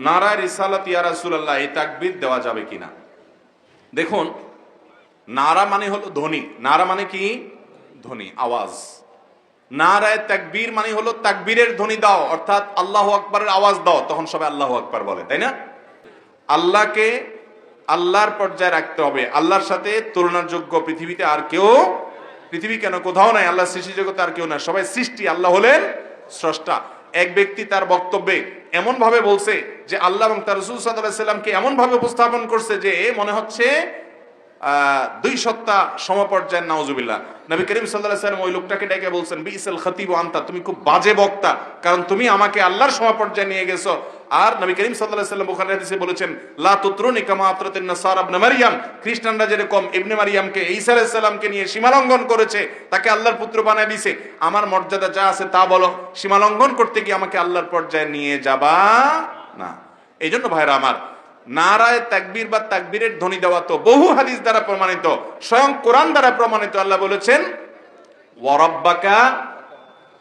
নারায় রিসালাত, ইয়া রাসূলুল্লাহ, এই তাকবীর দেওয়া যাবে কিনা? দেখুন, নারা মানে হলো ধ্বনি। নারা মানে কি? ধ্বনি, আওয়াজ। নারায় তাকবীর মানে হলো তাকবীরের ধ্বনি দাও, অর্থাৎ আল্লাহু আকবারের আওয়াজ দাও, তখন সবাই আল্লাহু আকবার বলে, তাই না? আল্লাহকে আল্লাহর পর্যায়ে রাখতে হবে। আল্লাহর সাথে তুলনার যোগ্য পৃথিবীতে আর কেউ, পৃথিবী কেন কোথাও নাই আল্লাহ সৃষ্টি জগতে আর কেউ নাই। সবাই সৃষ্টি, আল্লাহ হলেন স্রষ্টা। এক ব্যক্তি তার বক্তব্যে এমন ভাবে বলছে যে আল্লাহ এবং তার রসুল এমন ভাবে উপস্থাপন করছে যে মনে হচ্ছে দুই সত্তা সমপর্যায়ের নাউজুবিল্লাহ। নবী করিম সাল্লাহ সাল্লাম ওই লোকটাকে ডেকে বলছেন বিসেল খতিব আন্তা, তুমি খুব বাজে বক্তা, কারণ তুমি আমাকে আল্লাহর সমপর্যায়ে নিয়ে গেছো। আর নবী করিম সাল্লাহ সাল্লাম বুখারী হাদিসে বলেছেন, লা তুত্রুনি কামা আতরাতিন নাসারা ইবনে মারইয়াম খ্রিস্টানরা যেরকম ইবনে মারইয়ামকে ঈসা আলাইহিস সালামকে নিয়ে সীমালঙ্ঘন করেছে, তাকে আল্লাহর পুত্র বানায় দিয়েছে আমার মর্যাদা যা আছে তা বলো, সীমালঙ্ঘন করতে গিয়ে আমাকে আল্লাহর পর্যায়ে নিয়ে যাবা না। এই জন্য ভাইরা আমার, নারায় তাকবীর বা তাকবীরের ধ্বনি দেওয়া তো বহু হাদিস দ্বারা প্রমাণিত, স্বয়ং কোরআন দ্বারা প্রমাণিত আল্লাহ বলেছেন ওয়ারাব্বাকা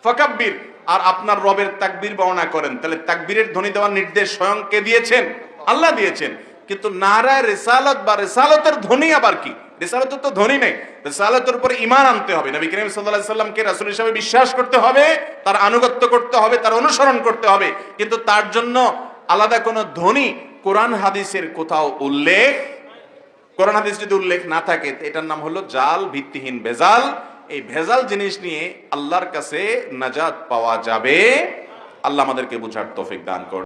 ফাকাব্বির। আর আপনার রবের তাকবীর বর্ণনা করেন। তাহলে তাকবীরের ধ্বনি দেওয়ার নির্দেশ স্বয়ং কে দিয়েছেন? আল্লাহ দিয়েছেন। কিন্তু নারায় রেসালত বা রেসালতের ধ্বনি আবার কি? রেসালতের তো ধ্বনি নেই। রেসালতের উপরে ইমান আনতে হবে। নবী করিম আলাইহি সাল্লামকে রাসূল হিসেবে বিশ্বাস করতে হবে, তার আনুগত্য করতে হবে, তার অনুসরণ করতে হবে। কিন্তু তার জন্য আলাদা কোনো ধ্বনি কোরআন হাদিসের কোথাও উল্লেখ। কোরআন হাদিস যদি উল্লেখ না থাকে এটার নাম হলো জাল ভিত্তিহীন ভেজাল। এই ভেজাল জিনিস নিয়ে আল্লাহর কাছে নাজাত পাওয়া যাবে। আল্লাহ আমাদেরকে বুঝার তফিক দান করুন।